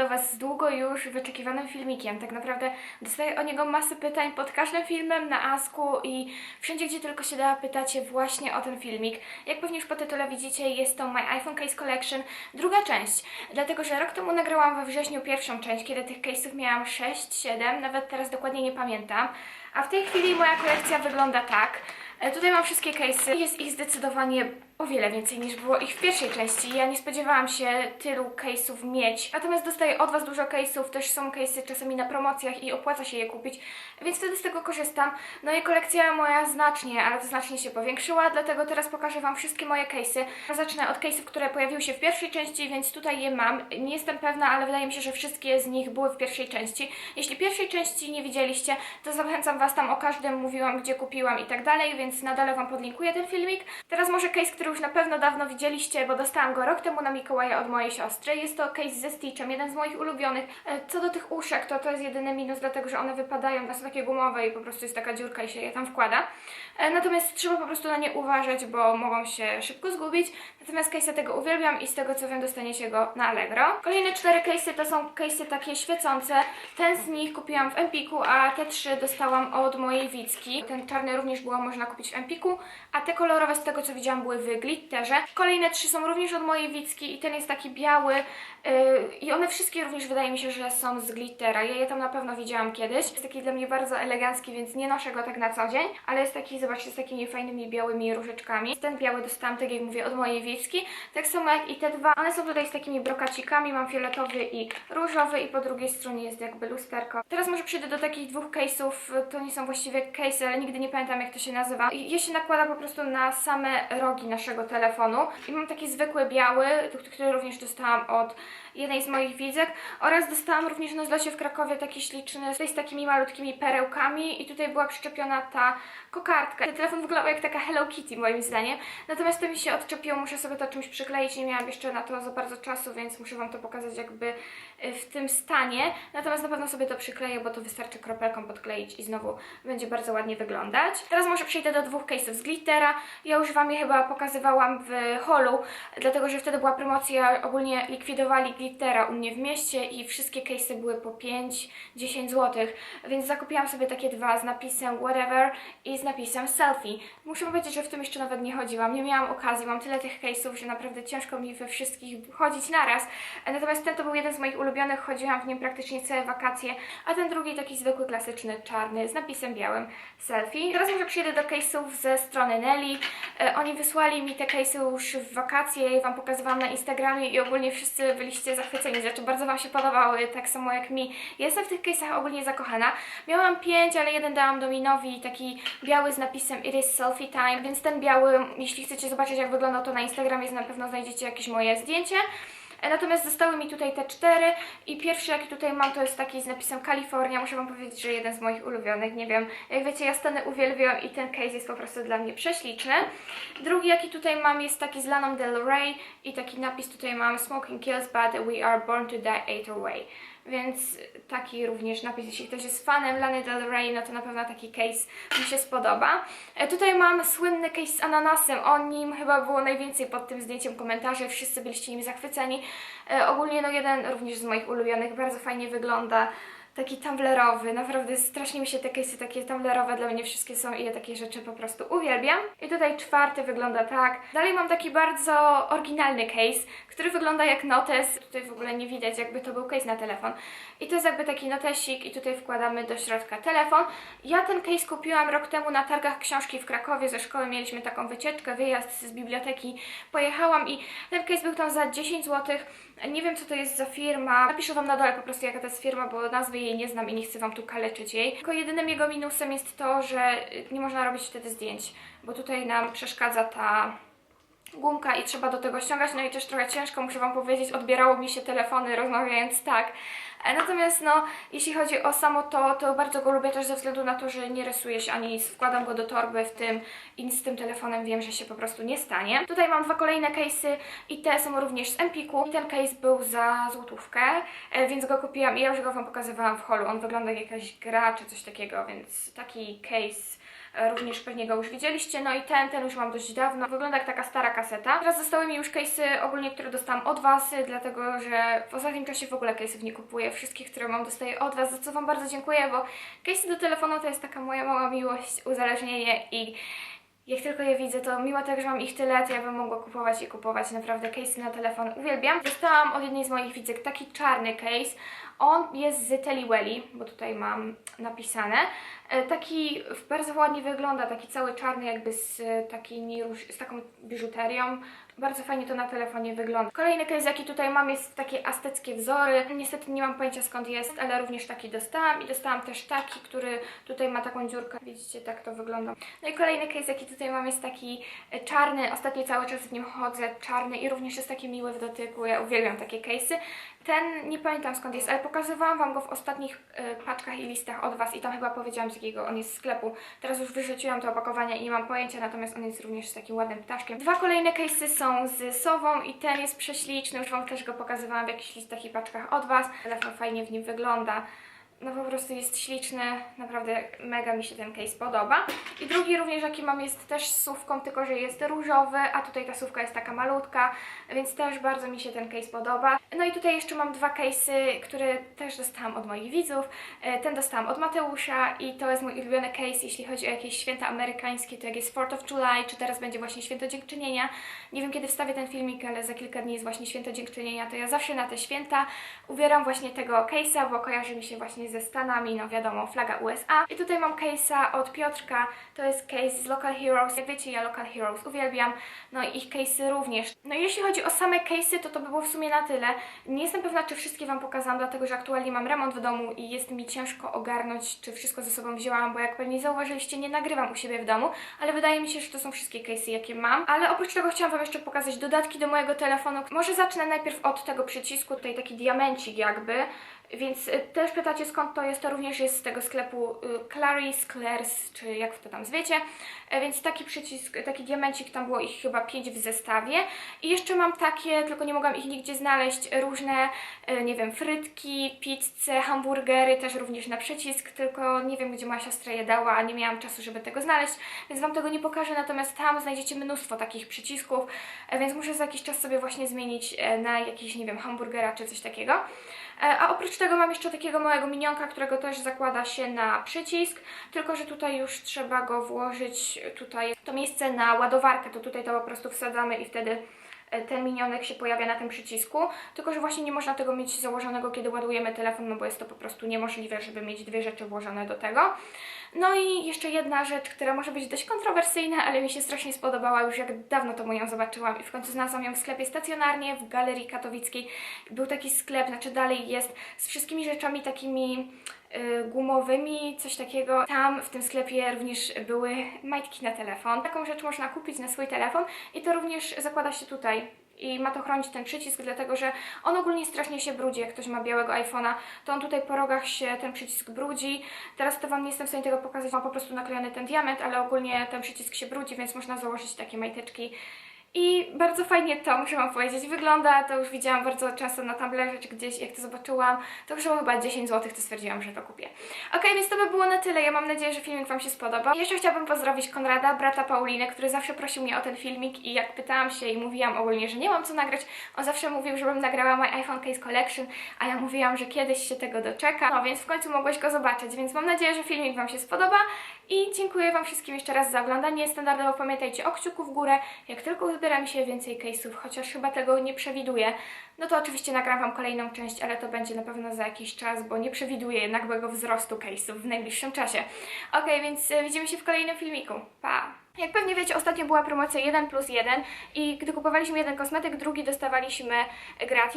do Was z długo już wyczekiwanym filmikiem. Tak naprawdę dostaję o niego masę pytań pod każdym filmem na Asku i wszędzie, gdzie tylko się da, pytacie właśnie o ten filmik. Jak pewnie już po tytule widzicie, jest to My iPhone Case Collection, druga część. Dlatego, że rok temu nagrałam we wrześniu pierwszą część, kiedy tych case'ów miałam 6, 7, nawet teraz dokładnie nie pamiętam. A w tej chwili moja kolekcja wygląda tak. E, Tutaj mam wszystkie case'y. Jest ich zdecydowanie o wiele więcej niż było ich w pierwszej części. Ja nie spodziewałam się tylu case'ów mieć. Natomiast dostaję od Was dużo case'ów, też są case'y czasami na promocjach i opłaca się je kupić, więc wtedy z tego korzystam. No i kolekcja moja znacznie, ale znacznie się powiększyła, dlatego teraz pokażę Wam wszystkie moje case'y. Zacznę od case'ów, które pojawiły się w pierwszej części, więc tutaj je mam. Nie jestem pewna, ale wydaje mi się, że wszystkie z nich były w pierwszej części. Jeśli pierwszej części nie widzieliście, to zachęcam Was tam o każdym mówiłam, gdzie kupiłam i tak dalej, więc na dole Wam podlinkuję ten filmik. Teraz może case, który już na pewno dawno widzieliście, bo dostałam go rok temu na Mikołaja od mojej siostry. Jest to case ze Stitchem, jeden z moich ulubionych. E, Co do tych uszek, to to jest jedyny minus, dlatego że one wypadają, one są takie gumowe i po prostu jest taka dziurka i się je tam wkłada. E, Natomiast trzeba po prostu na nie uważać, bo mogą się szybko zgubić. Natomiast case'a tego uwielbiam i z tego co wiem dostaniecie go na Allegro. Kolejne cztery case'y to są case'y takie świecące. Ten z nich kupiłam w Empiku, a te trzy dostałam od mojej Wicki. Ten czarny również było można kupić w Empiku, a te kolorowe z tego co widziałam były w Glitterze. Kolejne trzy są również od mojej Wicki i ten jest taki biały yy, i one wszystkie również wydaje mi się, że są z Glittera. Ja je tam na pewno widziałam kiedyś. Jest taki dla mnie bardzo elegancki, więc nie noszę go tak na co dzień, ale jest taki, zobaczcie, z takimi fajnymi białymi różyczkami. Ten biały dostałam, tak jak mówię, od mojej Wicki. Tak samo jak i te dwa. One są tutaj z takimi brokacikami. Mam fioletowy i różowy i po drugiej stronie jest jakby lusterko. Teraz może przejdę do takich dwóch case'ów. To nie są właściwie case'y, ale nigdy nie pamiętam jak to się nazywa. Je się nakłada po prostu na same rogi naszego telefonu. I mam taki zwykły biały, który również dostałam od jednej z moich widzek oraz dostałam również na zlocie w Krakowie taki śliczny, z takimi malutkimi perełkami i tutaj była przyczepiona ta kokardka. Ten telefon wyglądał jak taka Hello Kitty moim zdaniem, natomiast to mi się odczepiło, muszę sobie to czymś przykleić, nie miałam jeszcze na to za bardzo czasu, więc muszę Wam to pokazać jakby y, w tym stanie, natomiast na pewno sobie to przykleję, bo to wystarczy kropelką podkleić i znowu będzie bardzo ładnie wyglądać. Teraz może przejdę do dwóch case'ów z glittera, ja już Wam je chyba pokazywałam w holu, dlatego że wtedy była promocja, ogólnie likwidowali glittera u mnie w mieście i wszystkie case'y były po 5-10 zł, więc zakupiłam sobie takie dwa z napisem whatever i z napisem selfie. Muszę powiedzieć, że w tym jeszcze nawet nie chodziłam, nie miałam okazji, mam tyle tych case'ów, że naprawdę ciężko mi we wszystkich chodzić naraz. Natomiast ten to był jeden z moich ulubionych, chodziłam w nim praktycznie całe wakacje, a ten drugi taki zwykły, klasyczny, czarny z napisem białym selfie. Teraz może przejdę do case'ów ze strony Nelly. E, Oni wysłali mi te case'y już w wakacje, je Wam pokazywałam na Instagramie i ogólnie wszyscy byliście zachwyceni, znaczy bardzo Wam się podobały, tak samo jak mi. Jestem w tych case'ach ogólnie zakochana. Miałam pięć, ale jeden dałam Dominowi, taki biały z napisem It is selfie time, więc ten biały, jeśli chcecie zobaczyć jak wygląda to na Instagramie, na pewno znajdziecie jakieś moje zdjęcie. E, Natomiast zostały mi tutaj te cztery i pierwszy jaki tutaj mam to jest taki z napisem Kalifornia. Muszę Wam powiedzieć, że jeden z moich ulubionych, nie wiem, jak wiecie ja Stany uwielbiam i ten case jest po prostu dla mnie prześliczny. Drugi jaki tutaj mam jest taki z Laną Del Rey i taki napis tutaj mam Smoking kills but we are born to die either way. Więc taki również napis, jeśli ktoś jest fanem Lany Del Rey, no to na pewno taki case mi się spodoba. E, tutaj mam słynny case z ananasem, o nim chyba było najwięcej pod tym zdjęciem komentarzy, wszyscy byliście nim zachwyceni. E, ogólnie no jeden również z moich ulubionych, bardzo fajnie wygląda. Taki tumblerowy, naprawdę strasznie mi się te case'y takie tumblerowe dla mnie wszystkie są i ja takie rzeczy po prostu uwielbiam. I tutaj czwarty wygląda tak. Dalej mam taki bardzo oryginalny case, który wygląda jak notes. Tutaj w ogóle nie widać jakby to był case na telefon. I to jest jakby taki notesik i tutaj wkładamy do środka telefon. Ja ten case kupiłam rok temu na targach książki w Krakowie. Ze szkoły mieliśmy taką wycieczkę, wyjazd z biblioteki. Pojechałam i ten case był tam za 10 zł. Nie wiem co to jest za firma. Napiszę Wam na dole po prostu jaka to jest firma, bo nazwy jej nie znam i nie chcę Wam tu kaleczyć jej. Tylko jedynym jego minusem jest to, że nie można robić wtedy zdjęć, bo tutaj nam przeszkadza ta gumka i trzeba do tego ściągać, no i też trochę ciężko, muszę Wam powiedzieć, odbierało mi się telefony rozmawiając tak. E, Natomiast no, jeśli chodzi o samo to, to bardzo go lubię też ze względu na to, że nie rysuje się ani nic, wkładam go do torby w tym i z tym telefonem wiem, że się po prostu nie stanie. Tutaj mam dwa kolejne case'y i te są również z Empiku. I ten case był za złotówkę, e, więc go kupiłam i ja już go Wam pokazywałam w holu. On wygląda jak jakaś gra czy coś takiego, więc taki case również pewnie go już widzieliście. No i ten, ten już mam dość dawno. Wygląda jak taka stara kaseta. Teraz zostały mi już case'y ogólnie, które dostałam od Was, y, dlatego że w ostatnim czasie w ogóle case'ów nie kupuję. Wszystkich, które mam, dostaję od Was, za co Wam bardzo dziękuję, bo case'y do telefonu to jest taka moja mała miłość, uzależnienie i jak tylko je widzę, to mimo tego, że mam ich tyle, to ja bym mogła kupować i kupować. Naprawdę case'y na telefon uwielbiam. Dostałam od jednej z moich widzek taki czarny case. On jest z Teliwelli, bo tutaj mam napisane. E, Taki bardzo ładnie wygląda, taki cały czarny jakby z e, takimi z taką biżuterią. Bardzo fajnie to na telefonie wygląda. Kolejny case, jaki tutaj mam, jest takie azteckie wzory. Niestety nie mam pojęcia skąd jest, ale również taki dostałam. I dostałam też taki, który tutaj ma taką dziurkę. Widzicie, tak to wygląda. No i kolejny case, jaki tutaj mam, jest taki e, czarny. Ostatnio cały czas w nim chodzę, czarny i również jest taki miły w dotyku. Ja uwielbiam takie case'y. Ten nie pamiętam skąd jest, ale pokazywałam Wam go w ostatnich paczkach i listach od Was i tam chyba powiedziałam z jakiego on jest z sklepu. Teraz już wyrzuciłam to opakowanie i nie mam pojęcia, natomiast on jest również takim ładnym ptaszkiem. Dwa kolejne case'y są z sową i ten jest prześliczny, już Wam też go pokazywałam w jakichś listach i paczkach od Was. Telefon fajnie w nim wygląda. No po prostu jest śliczny, naprawdę mega mi się ten case podoba. I drugi również jaki mam jest też z sówką, tylko że jest różowy, a tutaj ta sówka jest taka malutka, więc też bardzo mi się ten case podoba. No i tutaj jeszcze mam dwa case'y, które też dostałam od moich widzów. E, Ten dostałam od Mateusza i to jest mój ulubiony case, jeśli chodzi o jakieś święta amerykańskie, to jak jest 4th of July, czy teraz będzie właśnie Święto Dziękczynienia. Nie wiem kiedy wstawię ten filmik, ale za kilka dni jest właśnie Święto Dziękczynienia, to ja zawsze na te święta ubieram właśnie tego case'a, bo kojarzy mi się właśnie ze Stanami, no wiadomo, flaga USA. I tutaj mam case'a od Piotrka, to jest case z Local Heroes. Jak wiecie, ja Local Heroes uwielbiam, no i ich case'y również. No i jeśli chodzi o same case'y, to to by było w sumie na tyle. Nie jestem pewna, czy wszystkie Wam pokazałam, dlatego że aktualnie mam remont w domu i jest mi ciężko ogarnąć, czy wszystko ze sobą wzięłam, bo jak pewnie zauważyliście, nie nagrywam u siebie w domu, ale wydaje mi się, że to są wszystkie case'y, jakie mam. Ale oprócz tego chciałam Wam jeszcze pokazać dodatki do mojego telefonu. Może zacznę najpierw od tego przycisku, tutaj taki diamencik jakby. Więc y, też pytacie skąd to jest, to również jest z tego sklepu y, Clarice, Claire's, czy jak to tam zwiecie. E, Więc taki przycisk, taki diamencik, tam było ich chyba 5 w zestawie. I jeszcze mam takie, tylko nie mogłam ich nigdzie znaleźć, różne, e, nie wiem, frytki, pizzę, hamburgery, też również na przycisk, tylko nie wiem, gdzie moja siostra je dała, a nie miałam czasu, żeby tego znaleźć, więc Wam tego nie pokażę, natomiast tam znajdziecie mnóstwo takich przycisków, e, więc muszę za jakiś czas sobie właśnie zmienić na jakiś, nie wiem, hamburgera czy coś takiego. A oprócz tego mam jeszcze takiego małego minionka, którego też zakłada się na przycisk, tylko że tutaj już trzeba go włożyć, tutaj to miejsce na ładowarkę, to tutaj to po prostu wsadzamy i wtedy ten minionek się pojawia na tym przycisku, tylko że właśnie nie można tego mieć założonego, kiedy ładujemy telefon, no bo jest to po prostu niemożliwe, żeby mieć dwie rzeczy włożone do tego. No i jeszcze jedna rzecz, która może być dość kontrowersyjna, ale mi się strasznie spodobała już jak dawno temu ją zobaczyłam i w końcu znalazłam ją w sklepie stacjonarnie w Galerii Katowickiej. Był taki sklep, znaczy dalej jest, z wszystkimi rzeczami takimi gumowymi, coś takiego. Tam w tym sklepie również były majtki na telefon. Taką rzecz można kupić na swój telefon i to również zakłada się tutaj. I ma to chronić ten przycisk, dlatego że on ogólnie strasznie się brudzi. Jak ktoś ma białego iPhone'a, to on tutaj po rogach się ten przycisk brudzi. Teraz to Wam nie jestem w stanie tego pokazać, mam po prostu naklejony ten diament, ale ogólnie ten przycisk się brudzi, więc można założyć takie majteczki. I bardzo fajnie to, muszę Wam powiedzieć, wygląda. To już widziałam bardzo często na Tumblrze czy gdzieś, jak to zobaczyłam. To kosztowało chyba 10 zł, to stwierdziłam, że to kupię. Ok, więc to by było na tyle. Ja mam nadzieję, że filmik Wam się spodoba. Jeszcze chciałabym pozdrowić Konrada, brata Pauliny, który zawsze prosił mnie o ten filmik i jak pytałam się i mówiłam ogólnie, że nie mam co nagrać, on zawsze mówił, żebym nagrała My iPhone Case Collection, a ja mówiłam, że kiedyś się tego doczeka. No więc w końcu mogłeś go zobaczyć, więc mam nadzieję, że filmik Wam się spodoba i dziękuję Wam wszystkim jeszcze raz za oglądanie. Standardowo pamiętajcie o kciuku w górę. Jak tylko uzbiera mi się więcej case'ów, chociaż chyba tego nie przewiduję, no to oczywiście nagram Wam kolejną część, ale to będzie na pewno za jakiś czas, bo nie przewiduję nagłego wzrostu case'ów w najbliższym czasie. Ok, więc e, widzimy się w kolejnym filmiku. Pa! Jak pewnie wiecie, ostatnio była promocja 1 plus 1 i gdy kupowaliśmy jeden kosmetyk, drugi dostawaliśmy gratis.